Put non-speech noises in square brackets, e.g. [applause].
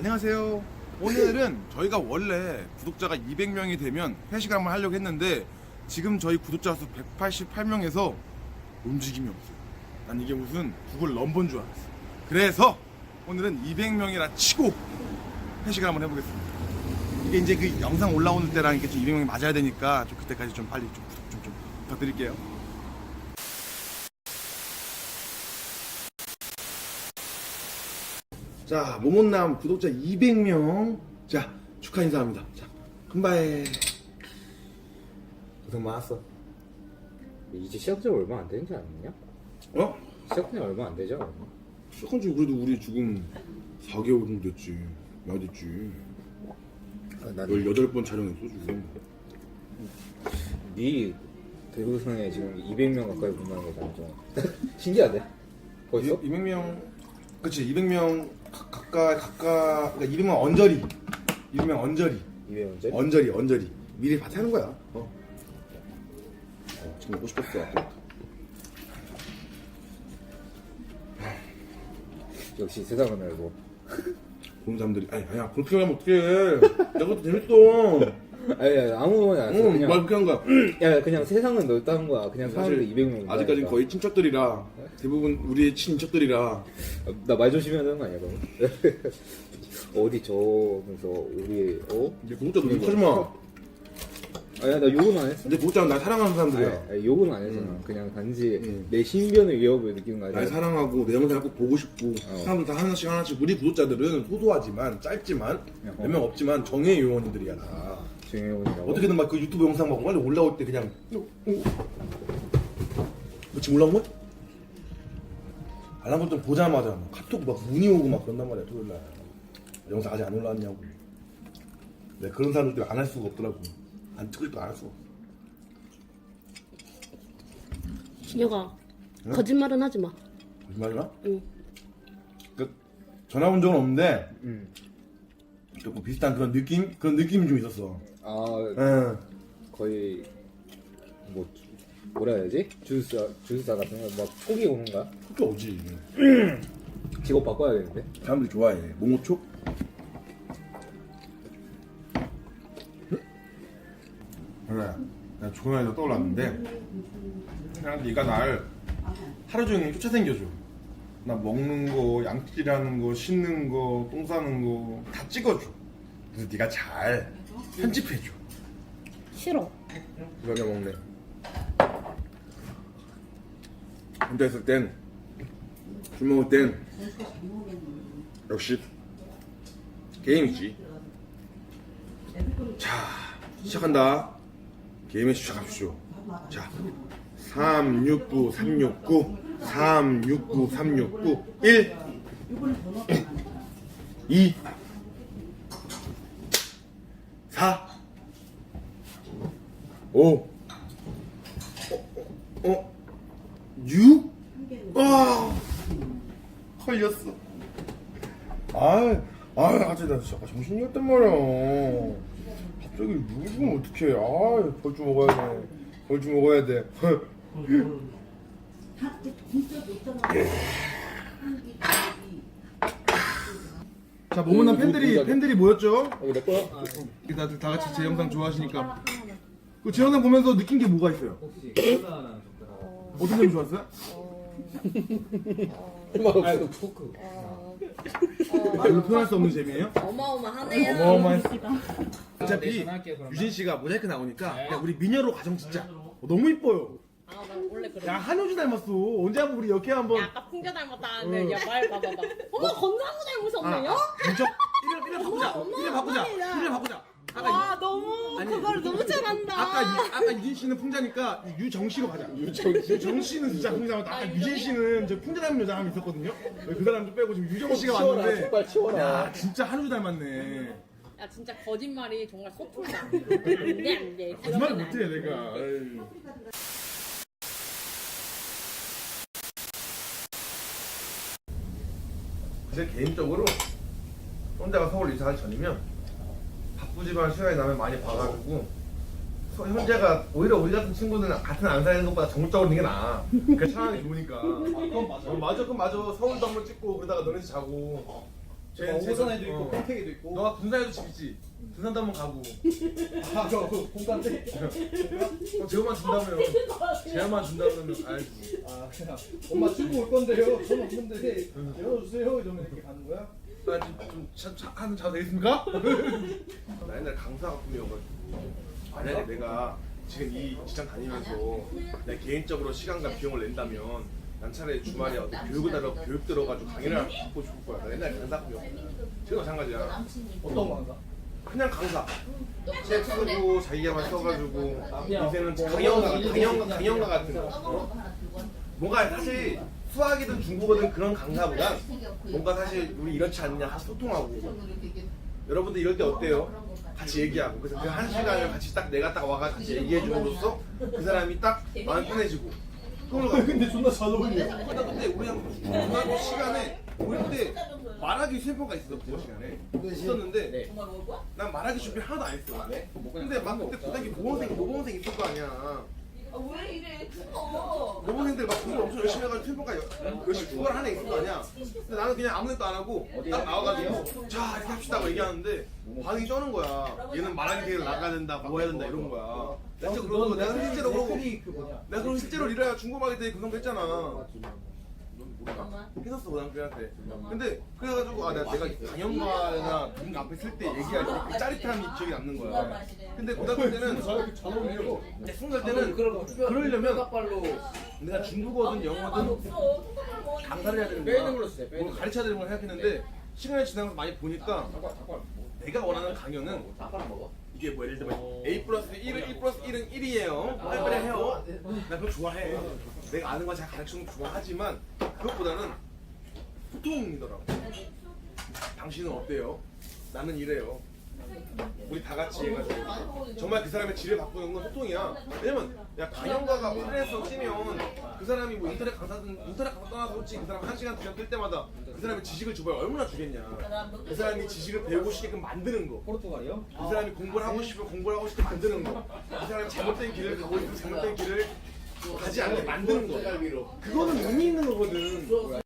안녕하세요. 오늘은 저희가 원래 구독자가 200명이 되면 회식 한번 하려고 했는데 지금 저희 구독자 수 188명에서 움직임이 없어요. 난 이게 무슨 구글 넘버인 줄 알았어. 그래서 오늘은 200명이라 치고 회식을 한번 해보겠습니다. 이게 이제 그 영상 올라오는 때랑 이게 좀 200명이 맞아야 되니까 좀 그때까지 좀 빨리 좀, 좀, 좀 부탁드릴게요. 자, 모몬남 구독자 200명. 자, 축하 인사합니다. 자, 금바에. 고생 많았어. 이제 시작한 지 얼마 안 되는 지 않느냐? 어? 시작한 지 얼마 안 되죠? 시작한 지 그래도 우리 지금 4개월 정도 됐지. 많이 됐지. 아, 난 18번 촬영했어, 지금. 네 대구성에 지금 200명 가까이 게좀 신기하대. 벌써? 200명, 그치, 200명 가까이, 가까, 그러니까 200명 언저리. 200명 언저리. 200원짜리? 언저리, 언저리. 미리 밭에 하는 거야. 어. 어, 지금 먹고 싶었어. 역시 세상은 넓고. 보는 [laughs] 사람들이, 아니, 아니야, 그렇게 하면 어떡해. 내가 더 재밌어. [laughs] 아니, 아니 아무 말이 안. 응, 그냥, 말 그렇게 한 거야. [clears throat] 야, 그냥 세상은 넓다는 거야. 그냥 사람들 200명. 아직까지는 거의 친척들이라 대부분 우리의 친척들이라 나 말 조심해야 되는 거 아니야, 그럼? [laughs] 어디 저면서 우리, 어? 이제 구독자 너무 하지 마. 아니야, 나 욕은 안 했어. 근데 구독자는 날 사랑하는 사람들이야. 아니, 아니, 욕은 안 했잖아. 그냥 단지 음. 내 신변의 위협을 느끼는 거 아니야? 날 사랑하고 내 영상을 꼭 보고 싶고 어. 사람들 다 하나씩 하나씩 우리 구독자들은 소소하지만 짧지만 어. 몇명 없지만 정의 요원들이야 다. 중요해이라고 어떻게든 막 그 유튜브 영상 막 빨리 올라올 때 그냥 뭐 지금 올라온 거야? 알람 설정 보자마자 막 카톡 막 문의 오고 막 그런단 말이야 토요일 날 영상 아직 안 올라왔냐고 내가 그런 사람들 때문에 안할 수가 없더라고 안 찍을 거안할 수가 없어 진혁아 응? 거짓말은 하지 마. 거짓말이나? 응. 그 전화 온 적은 없는데 응. 조금 비슷한 그런 느낌? 그런 느낌이 좀 있었어 아, 응. 거의 뭐 뭐라 해야지? 주술사 주술사 같은 거 막 촉이 오는 거야? 그게 오지 [clears throat] 직업 바꿔야겠는데? 사람들이 좋아해 몽호촉? 그래 내가 조금이라도 떠올랐는데 그냥 네가 날 하루 종일 쫓아다녀줘 나 먹는 거 양치질하는 거 씻는 거 똥 싸는 거 다 찍어줘 그래서 네가 잘 편집해줘 싫어. 그러게 먹네 혼자 있을 땐 술 먹을 땐 역시 게임이지. 자 시작한다. 게임에 시작합시오. 자 369 369 369 369 1 2 4 5 어? 어? 6? 아 걸렸어. 아이 아이 갑자기 나 진짜 정신이 없단 말이야. 갑자기 6이면 어떡해. 아이 벌주 먹어야 돼. 벌주 먹어야 돼. 자, 모모남 팬들이 팬들이 모였죠? 이거 내 거야? 아, 다들 다 같이 제 영상 좋아하시니까. 그 제 영상 보면서 느낀 게 뭐가 있어요? 혹시 어떤 점이 좋았어요? 아, 이거 토크. 말로 표현할 수 없는 재미예요? 어마어마하네요. 어마어마했어. 어차피 유진 씨가 모자이크 나오니까 그냥 우리 미녀로 가정 짓자. 어, 너무 이뻐요. 아, 나 원래 그래. 야 한효주 닮았어. 언제 한번 우리 이렇게 한번. 야, 아까 풍겨 닮았다는데, 야, 말 봐봐봐. 어머, 건강구 닮으셨네요? 진짜? 이래 이래 바꾸자. 이래 바꾸자. 이래 바꾸자. 아까 와, 너무, 그걸 너무 잘한다. 아까 유, 아까 유진 씨는 풍자니까 이 유정 씨로 가자. 유정 씨. 유정 씨는 진짜 풍자 닮았다. 아까 유진 씨는 저 풍자 닮은 여자 한 명 있었거든요. 그 사람 좀 빼고 지금 유정 씨가 치워라, 왔는데. 족발 치워라. 야 진짜 한효주 닮았네. 야, 진짜 거짓말이 정말 소통이다. [laughs] 안 돼, 안 돼. 거짓말 못해 내가. 에이. 제 개인적으로 혼자가 서울 이사하기 전이면 바쁘지만 시간이 나면 많이 봐가지고 서- 현재가 오히려 우리 같은 친구들은 같은 안 사는 것보다 정적으로 있는 게 나아. 그게 상황이 좋으니까. 그건 맞아. 어, 맞아, 그건 맞아. 서울도 한번 찍고 그러다가 너네 집 자고. 제- 오선에도 제- 있고 어. 평택에도 있고. 너가 군산에도 집 있지? 군산도 한번 가고 아 저 공간대. 어, 제어만 준다면 제어만 준다면 알지 아 그냥 엄마 친구 올 건데요. 전 없는데 열어주세요 이러면 이렇게 가는 거야? 하는 잘 되겠습니까? [laughs] 나 옛날 강사 같으면가지고 만약에 내가 지금 이 직장 다니면서 내 개인적으로 시간과 비용을 낸다면 난 차라리 주말에 어떤 교육을 들어 교육 들어가지고 강의를 받고 싶을 거야. 나 옛날 강사 같으면 지금 마찬가지야. 어떤 건가? 그냥 강사. 책 쓰고 자기가만 써가지고 그냥 요새는 뭐 강연가 어려운 강연가 같은 거. 어? 뭔가 사실 수학이든 중국어든 그런 강사보다 뭔가 사실 우리 이렇지 않냐 하고 소통하고. 여러분들 이럴 때 어때요? 같이 얘기하고. 그래서 그 한 시간을 같이 딱 내가 딱 와가 같이 얘기해 줌으로써 그 사람이 딱 마음 편해지고. 그걸 가 근데 존나 잘 어울려. 그러다 근데 우리랑 중학교 시간에 우리 그때 말하기 샘표가 있었어 국어 시간에. 있었는데 거야? 난 말하기 준비 하나도 안 했어. 근데 막 그때 고등학교 모범생 모범생 있을 거 아니야. 아, 왜 이래? 죽어. 모범생들 막 공부 엄청 열심히 해가지고 템포가 여- 열심히 구걸 하나 있을 거 아니야 근데 나는 그냥 아무것도 안 하고 딱 나와가지고 자 이렇게 합시다 고 얘기하는데 반응이 쩌는 거야 얘는 말하기 대회를 나가야 된다 뭐 해야 된다 이런 거야 내가 진짜 그러고 내가 실제로 그러고 그 뭐냐? 내가 그럼 실제로 리라야 중고마기 때 그런 거 했잖아 모르나? 했었어 고등학교한테 근데 그래가지고 아 내가, 내가 강연가나 누군가 앞에 쓸 때 얘기할 때그 짜릿함이 기억에 남는 거야. 근데 고등학교 때는 어울려. 이제 스무 살 때는 그러려면 내가 중국어든 영어든. 강사를 해야 되는 빼는 거야 걸로 쓰세요, 빼는 뭘 걸로. 가르쳐야 되는 걸 생각했는데 시간이 지나면서 많이 보니까 내가 원하는 강연은 닭발 먹어? 이게 뭐 예를 들면 A 플러스 1은 1 플러스 1은 1이에요. 빨리빨리 해요. 나 그거 좋아해. 내가 아는 거 잘 가르치는 거 좋아하지만 그것보다는 소통이더라고. 당신은 어때요? 나는 이래요 우리 다 같이 해가지고 정말 그 사람의 질을 바꾸는 건 소통이야 왜냐면 야 강연가가 프리랜서 뛰면 그 사람이 뭐 인터넷 강사든 인터넷 강사 떠나서 솔직히 그 사람 한 시간 두 시간 뛸 때마다 그 사람의 지식을 줘봐야 얼마나 주겠냐 그 사람이 지식을 배우고 싶게끔 만드는 거 포르투갈이요? 그 사람이 공부를 하고 싶으면 공부를 하고 싶게 만드는 거. 그 사람이 잘못된 길을 가고 있으면 잘못된 길을 가지 않게 만드는 거. 그거는 의미 있는 거거든.